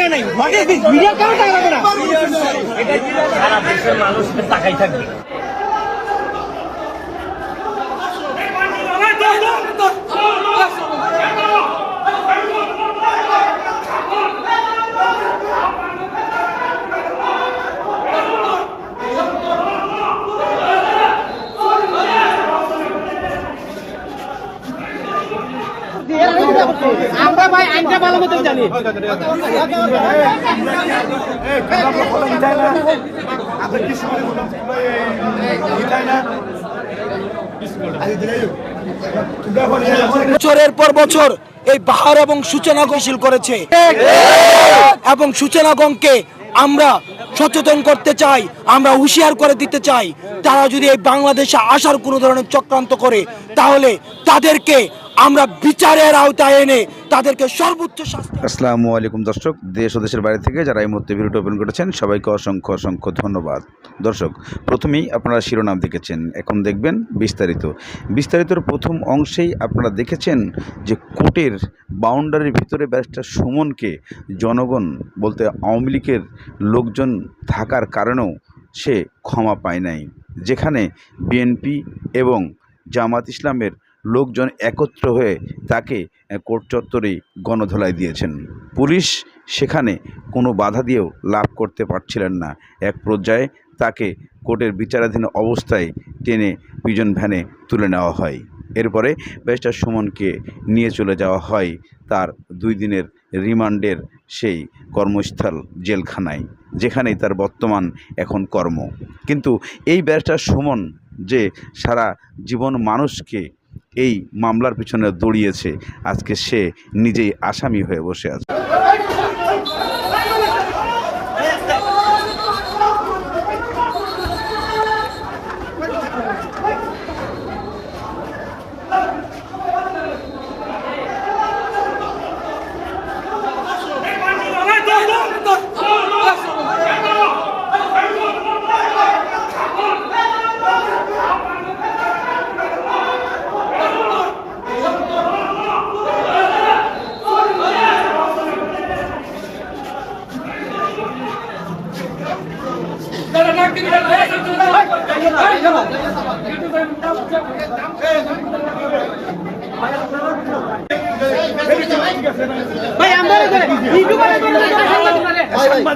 টাকা নাই। What is this মানুষকে তাকাই থাকবে। বছরের পর বছর এই বাহার এবং সূচনা মিছিল করেছে। এবং সূচনাগণকে আমরা সচেতন করতে চাই, আমরা হুঁশিয়ার করে দিতে চাই। তারা যদি এই বাংলাদেশে আসার কোনো ধরনের চক্রান্ত করে, তাহলে তাদেরকে আমরা বিচারের আওতায় এনে তাদেরকে সর্বোচ্চ শাস্তি। আসসালামু আলাইকুম দর্শক, দেশ ও দেশের বাইরে থেকে যারা এই মুহূর্তে ভিডিওটি ওপেন করেছেন, সবাইকে অসংখ্য অসংখ্য ধন্যবাদ। দর্শক, প্রথমেই আপনারা শিরোনাম দেখেছেন, এখন দেখবেন বিস্তারিত। বিস্তারিতর প্রথম অংশেই আপনারা দেখেছেন যে কোর্টের বাউন্ডারির ভিতরে ব্যারিস্টার সুমনকে জনগণ বলতে আওয়ামী লীগের লোকজন থাকার কারণেও সে ক্ষমা পায় নাই। যেখানে বিএনপি এবং জামাত ইসলামের লোকজন একত্র হয়ে তাকে কোর্ট চত্বরেই গণধোলাই দিয়েছেন। পুলিশ সেখানে কোনো বাধা দিয়েও লাভ করতে পারছিলেন না। এক পর্যায়ে তাকে কোর্টের বিচারাধীন অবস্থায় টেনে পিজন ভ্যানে তুলে নেওয়া হয়। এরপরে ব্যারিস্টার সুমনকে নিয়ে চলে যাওয়া হয় তার দুই দিনের রিমান্ডের সেই কর্মস্থল জেলখানায়, যেখানেই তার বর্তমান এখন কর্ম। কিন্তু এই ব্যারিস্টার সুমন যে সারা জীবন মানুষকে এই মামলার পিছনে দৌড়িয়েছে। আজকে সে নিজেই আসামি হয়ে বসে আছে ভাই আমরা ভিডিও করে সাংবাদিক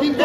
কিন্তু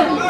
Bravo!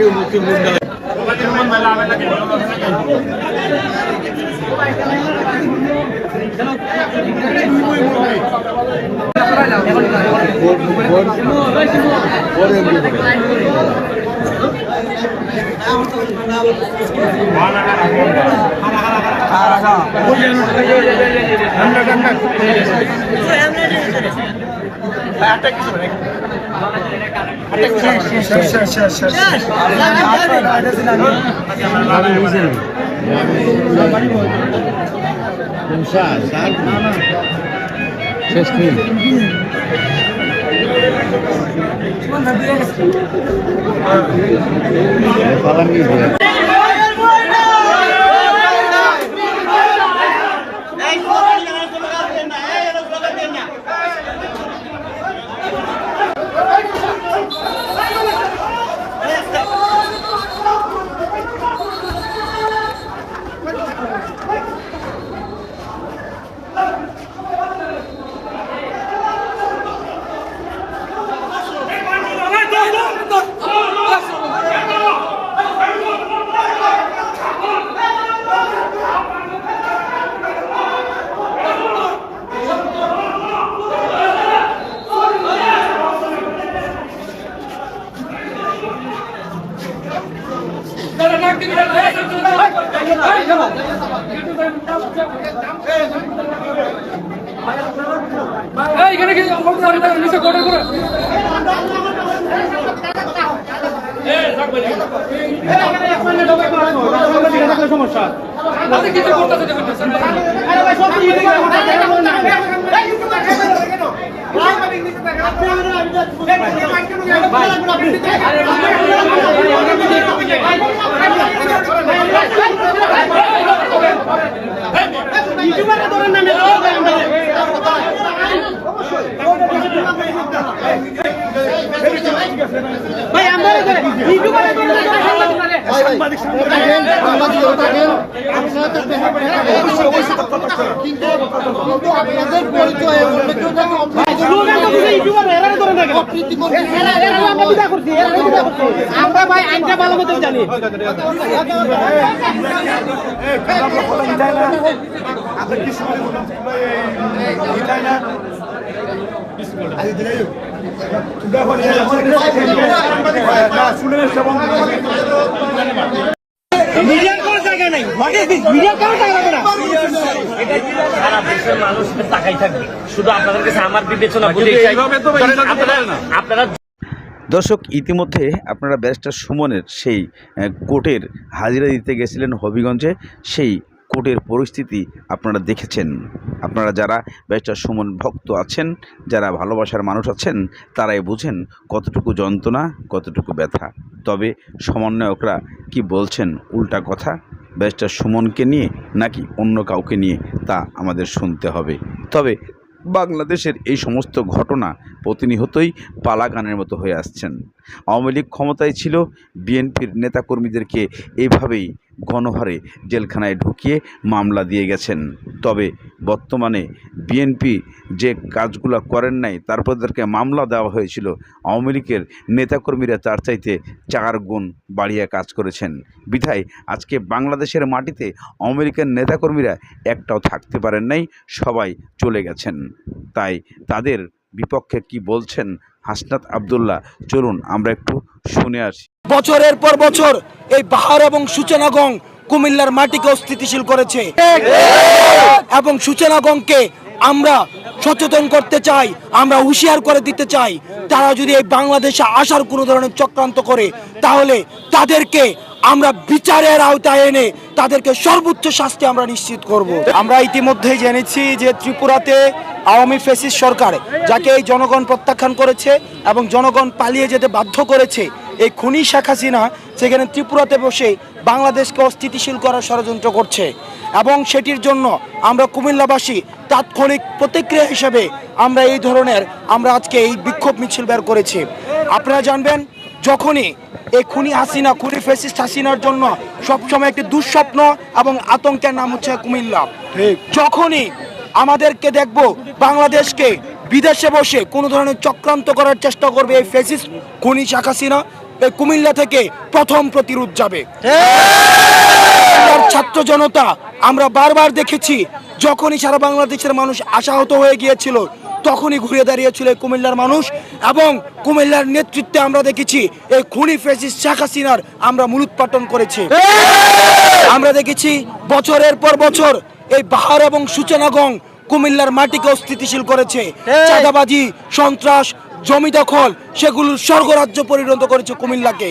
অন্য কেউ যেন Hey, এইখানে কি নিচে কোটা করে সমস্যা আপনি কিছু করতেছে দেখুন আরে ভাই সব কিছু করে কথা বলেন না ইউটিউবারে ধরেন না ভাই আমরা আপনারা অবশ্যই অবশ্যই কিন্তু আপনাদের পরিচয় আমরা ভাই আইনটা ভালো মতো জানি। মিডিয়ার কোনো জায়গা নাই। হোয়াট ইজ দিস মিডিয়ার কোনো জায়গা না। সারা দেশের মানুষ তাকাই থাকবে। শুধু আপনাদের কাছে আমার বিবেচনা বলে আপনারা আপনারা দর্শক ইতিমধ্যে আপনারা ব্যারিস্টার সুমনের সেই কোর্টের হাজিরা দিতে গেছিলেন হবিগঞ্জে। সেই কোর্টের পরিস্থিতি আপনারা দেখেছেন। আপনারা যারা ব্যারিস্টার সুমন ভক্ত আছেন, যারা ভালোবাসার মানুষ আছেন, তারাই বুঝেন কতটুকু যন্ত্রণা, কতটুকু ব্যথা। তবে সমন্বয়করা কি বলছেন উল্টা কথা? ব্যারিস্টার সুমনকে নিয়ে নাকি অন্য কাউকে নিয়ে তা আমাদের শুনতে হবে। তবে বাংলাদেশের এই সমস্ত ঘটনা প্রতিনিয়তই পালাগানের মতো হয়ে আসছেন। আওয়ামী লীগ ক্ষমতায় ছিল, বিএনপির নেতাকর্মীদেরকে এইভাবেই গণহারে জেলখানায় ঢুকিয়ে মামলা দিয়ে গেছেন। তবে বর্তমানে বিএনপি যে কাজগুলো করেন নাই তারপর তাদেরকে মামলা দেওয়া হয়েছিল। আওয়ামী লীগের নেতাকর্মীরা তার চাইতে চার গুণ বাড়িয়ে কাজ করেছেন। বিধায় আজকে বাংলাদেশের মাটিতে আওয়ামী লীগের নেতাকর্মীরা একটাও থাকতে পারেন নাই, সবাই চলে গেছেন। তাই তাদের বিপক্ষে কি বলছেন হাসনাত আবদুল্লাহ? চলুন, আমরা একটু শুনে আসি। বছরের পর বছর এই পাহাড় এবং সূচনাগং কুমিল্লার মাটিকে অস্থিতিশীল করেছে। এবং সূচনাগংকে আমরা সচেতন করতে চাই, আমরা হুঁশিয়ার করে দিতে চাই, তারা যদি এই বাংলাদেশে আসার কোনো ধরনের চক্রান্ত করে, তাহলে তাদেরকে আমরা বিচারের আওতায় এনে তাদেরকে সর্বোচ্চ শাস্তি আমরা নিশ্চিত করব। আমরা ইতিমধ্যেই জেনেছি যে ত্রিপুরাতে আওয়ামী ফেসিস সরকার, যাকে এই জনগণ প্রত্যাখ্যান করেছে এবং জনগণ পালিয়ে যেতে বাধ্য করেছে এই খুনি শেখ হাসিনা সেখানে ত্রিপুরাতে বসে বাংলাদেশকে অস্থিতিশীল করার ষড়যন্ত্র করছে। এবং সেটির জন্য আমরা কুমিল্লাবাসী তাৎক্ষণিক প্রতিক্রিয়া হিসেবে আমরা এই ধরনের আমরা আজকে এই বিক্ষোভ মিছিল বের করেছি। আপনারা জানবেন যখনই এই খুনি হাসিনা খুনি ফেসিস্ট হাসিনার জন্য সবসময় একটি দুঃস্বপ্ন এবং আতঙ্কের নাম হচ্ছে কুমিল্লা। যখনই আমাদেরকে দেখব বাংলাদেশকে বিদেশে বসে কোনো ধরনের চক্রান্ত করার চেষ্টা করবে এই ফেসিস্ট খুনি শেখ হাসিনা এই কুমিল্লা থেকে প্রথম প্রতিরোধ যাবে। ছাত্র জনতা আমরা বারবার দেখেছি যখনই সারা বাংলাদেশের মানুষ আশাহত হয়ে গিয়েছিল তখনই ঘুরে দাঁড়িয়েছিল এই কুমিল্লার মানুষ এবং কুমিল্লার নেতৃত্বে আমরা দেখেছি এই খুনি ফেসিস শেখ হাসিনার আমরা মূলোৎপাটন করেছি। আমরা দেখেছি বছরের পর বছর এই বাহার এবং সূচনাগং কুমিল্লার মাটিকে অস্থিতিশীল করেছে। চাঁদাবাজি সন্ত্রাস জমি দখল সেগুলো স্বর্গরাজ্য পরিণত করেছে কুমিল্লাকে।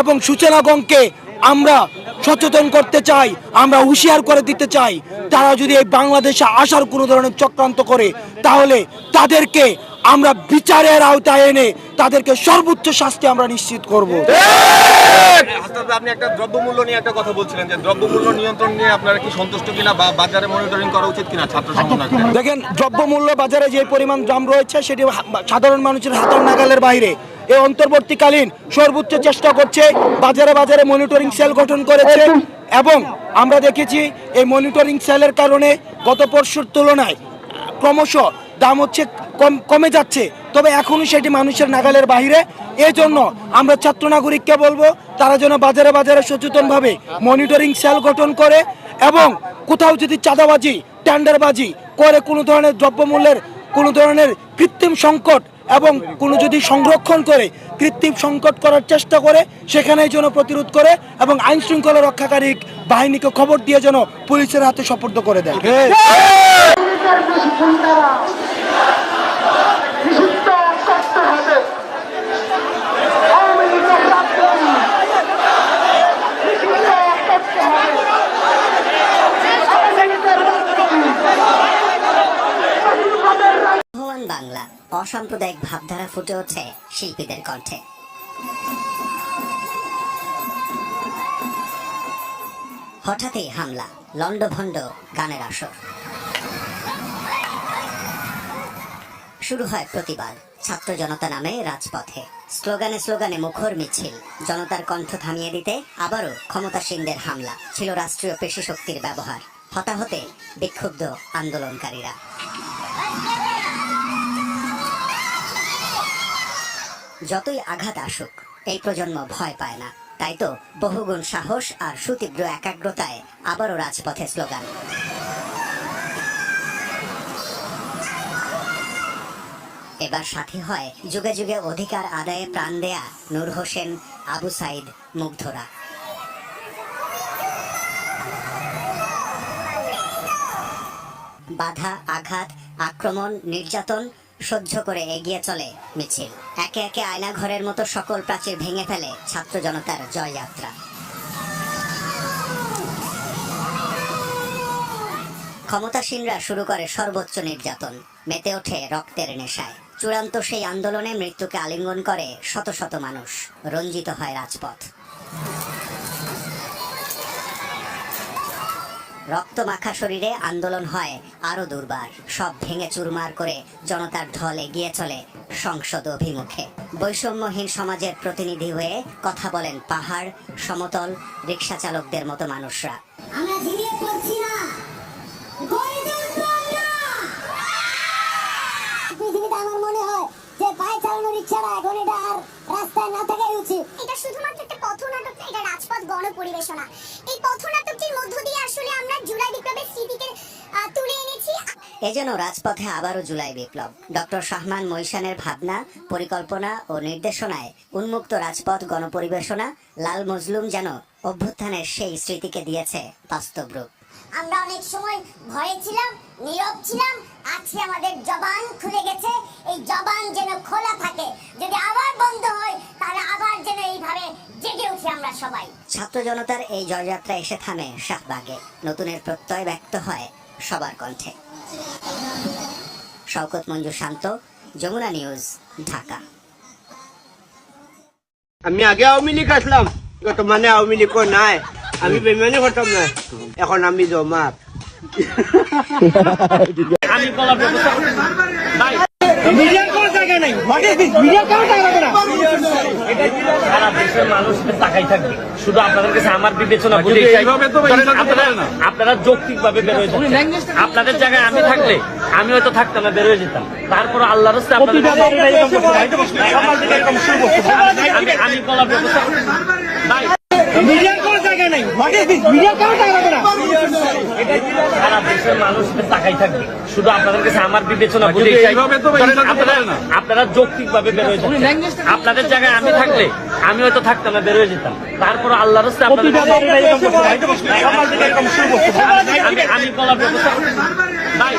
এবং সূচনাগণকে আমরা সচেতন করতে চাই আমরা হুঁশিয়ার করে দিতে চাই তারা যদি এই বাংলাদেশে আসার কোনো ধরনের চক্রান্ত করে তাহলে তাদেরকে আমরা বিচারের আওতায় এনে তাদেরকে সর্বোচ্চ শাস্তি আমরা নিশ্চিত করব। আপনি একটা দ্রব্যমূল্য নিয়ে একটা কথা বলছিলেন যে দ্রব্যমূল্য নিয়ন্ত্রণ নিয়ে আপনারা কি সন্তুষ্ট কিনা বা বাজারে মনিটরিং করা উচিত কিনা ছাত্র দেখেন দ্রব্যমূল্য বাজারে যে পরিমাণ দাম রয়েছে সেটি সাধারণ মানুষের হাতের নাগালের বাইরে। এই অন্তর্বর্তীকালীন সর্বোচ্চ চেষ্টা করছে বাজারে বাজারে মনিটরিং সেল গঠন করেছে এবং আমরা দেখেছি এই মনিটরিং সেলের কারণে গত পরশুর তুলনায় ক্রমশ দাম হচ্ছে কম কমে যাচ্ছে। তবে এখনও সেটি মানুষের নাগালের বাইরে এই জন্য আমরা ছাত্র নাগরিককে বলব তারা যেন বাজারে বাজারে সচেতনভাবে মনিটরিং সেল গঠন করে এবং কোথাও যদি চাঁদাবাজি টেন্ডারবাজি করে কোনো ধরনের দ্রব্যমূল্যের কোনো ধরনের কৃত্রিম সংকট এবং কোনো যদি সংরক্ষণ করে কৃত্রিম সংকট করার চেষ্টা করে সেখানেই যেন প্রতিরোধ করে এবং আইন শৃঙ্খলা রক্ষাকারী বাহিনীকে খবর দিয়ে যেন পুলিশের হাতে সোপর্দ করে দেয় নিষিদ্ধ করতে হবে আওয়ামী লীগের রাজনীতি নিষিদ্ধ করতে হবে আওয়ামী লীগের রাজনীতি স্বাধীনভাবে ভুবন বাংলা অসাম্প্রদায়িক ভাবধারা ফুটে ওঠে শিল্পীদের কণ্ঠে। হঠাৎই হামলা লন্ডভন্ড গানের আসর। শুরু হয় প্রতিবাদ, ছাত্র জনতা নামে রাজপথে। স্লোগানে স্লোগানে মুখর মিছিল, জনতার কণ্ঠ থামিয়ে দিতে আবারও ক্ষমতাসীনদের হামলা, ছিল রাষ্ট্রীয় পেশি শক্তির ব্যবহার। হতাহতে বিক্ষুব্ধ আন্দোলনকারীরা। যতই আঘাত আসুক, এই প্রজন্ম ভয় পায় না। তাই তো বহুগুণ সাহস আর সুতীব্র একাগ্রতায় আবারও রাজপথে স্লোগান। এবার সাথী হয় যুগে যুগে অধিকার আদায়ে প্রাণ দেয়া নূর হোসেন, আবু সাইদ, মুগ্ধরা। বাধা, আঘাত, আক্রমণ, নির্যাতন সহ্য করে এগিয়ে চলে মিছিল। একে একে আয়নাঘরের মতো সকল প্রাচীর ভেঙে ফেলে ছাত্র জনতার জয়যাত্রা। ক্ষমতাসীনরা শুরু করে সর্বোচ্চ নির্যাতন, মেতে ওঠে রক্তের নেশায়। চূড়ান্ত সেই আন্দোলনে মৃত্যুকে আলিঙ্গন করে শত শত মানুষ রঞ্জিত হয় রাজপথ। রক্ত মাখা শরীরে আন্দোলন হয় আরও দুর্বার। সব ভেঙে চুরমার করে জনতার ঢল এগিয়ে চলে সংসদ অভিমুখে। বৈষম্যহীন সমাজের প্রতিনিধি হয়ে কথা বলেন পাহাড় সমতল রিক্সা চালকদের মতো মানুষরা। আমরা আমরা মনে হয় যে পায়ে এখন এটা আর রাস্তায় না থাকাই উচিত। এটা শুধুমাত্র একটা পথনাটক না এটা রাজপথ গণপরিবেশনা। এই পথনাটকটির মধ্য দিয়ে আসলে আমরা জুলাই বিপ্লবের স্মৃতিকে তুলে এনেছি। এজন্য রাজপথে আবারও জুলাই বিপ্লব। ডক্টর শাহমান মৈশানের ভাবনা পরিকল্পনা ও নির্দেশনায় উন্মুক্ত রাজপথ গণপরিবেশনা লাল মজলুম যেন অভ্যুত্থানের সেই স্মৃতিকে দিয়েছে বাস্তব রূপ। আমরা অনেক সময় ভয়ে ছিলাম নীরব ছিলাম আজকে আমাদের জবান খুলে গেছে। এই জবান যেন খোলা থাকে যদি আবার বন্ধ হয় তাহলে আবার যেন এইভাবে জেগে উঠি আমরা সবাই। ছাত্র জনতার এই জয়যাত্রা এসে থামে শাহবাগে। নতুনের প্রত্যয় ব্যক্ত হয় সবার কণ্ঠে। শওকত মঞ্জু শান্ত যমুনা নিউজ ঢাকা। আমি আগে আওয়ামী লীগ আসলাম বর্তমানে আওয়ামী লীগ নাই। আমি বেমানি করতাম না এখন আমি জমাত। আমি বলার ব্যবস্থা করতেছি। ভাই জায়গা নাই। হোয়াট ইজ দিস মিডিয়া কেন টাকা রাখে না সারা দেশের মানুষ তাকাই থাকবে। শুধু আপনাদের কাছে আমার বিবেচনা বলে আপনারা আপনারা যৌক্তিক ভাবে বেরোয় আপনাদের জায়গায় আমি থাকলে আমি হয়তো থাকতাম না বেরোয় যেতাম। তারপর আল্লাহর হস্তে আপনাদের আমি বলার ব্যবস্থা ভাই মিডিয়ার কোনো জায়গা নাই। হোয়াট ইজ দিস মিডিয়া কেন টাকা রাখে না। সারা দেশের মানুষ তাকাই থাকবে। শুধু আপনাদের কাছে আমার বিবেচনা বলে আপনারা আপনারা যৌক্তিক ভাবে বেরোয় যাচ্ছেন। আপনাদের জায়গায় আমি থাকলে আমি হয়তো থাকতাম না বেরোয় যেতাম। তারপর আল্লাহর আমি আমি বলার ব্যবস্থা ভাই